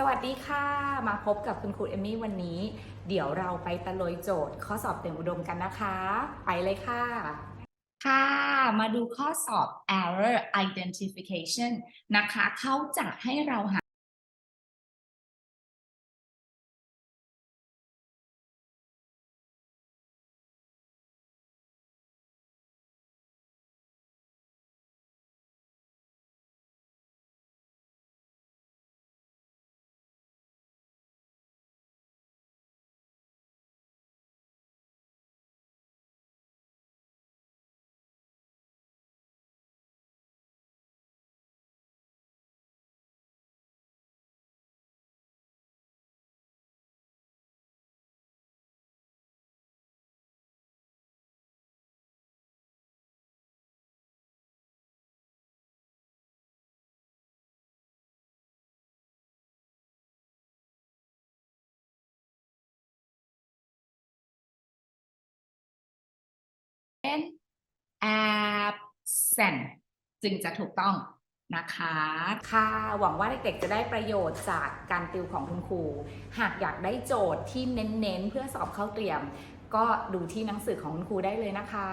สวัสดีค่ะ มาพบกับคุณครูเอมมี่วันนี้ เดี๋ยวเราไปตะลุยโจทย์ ข้อสอบเต็มอุดมกันนะคะ ไปเลยค่ะ ค่ะ มาดูข้อสอบ error identification นะคะ เขาจะให้เราหา เป็น absent จึงจะถูกต้องนะคะ ค่ะหวังว่าเด็กๆจะได้ประโยชน์จากการติวของคุณครู หากอยากได้โจทย์ที่เน้นๆ เพื่อสอบเข้าเตรียม ก็ดูที่หนังสือของคุณครูได้เลยนะคะ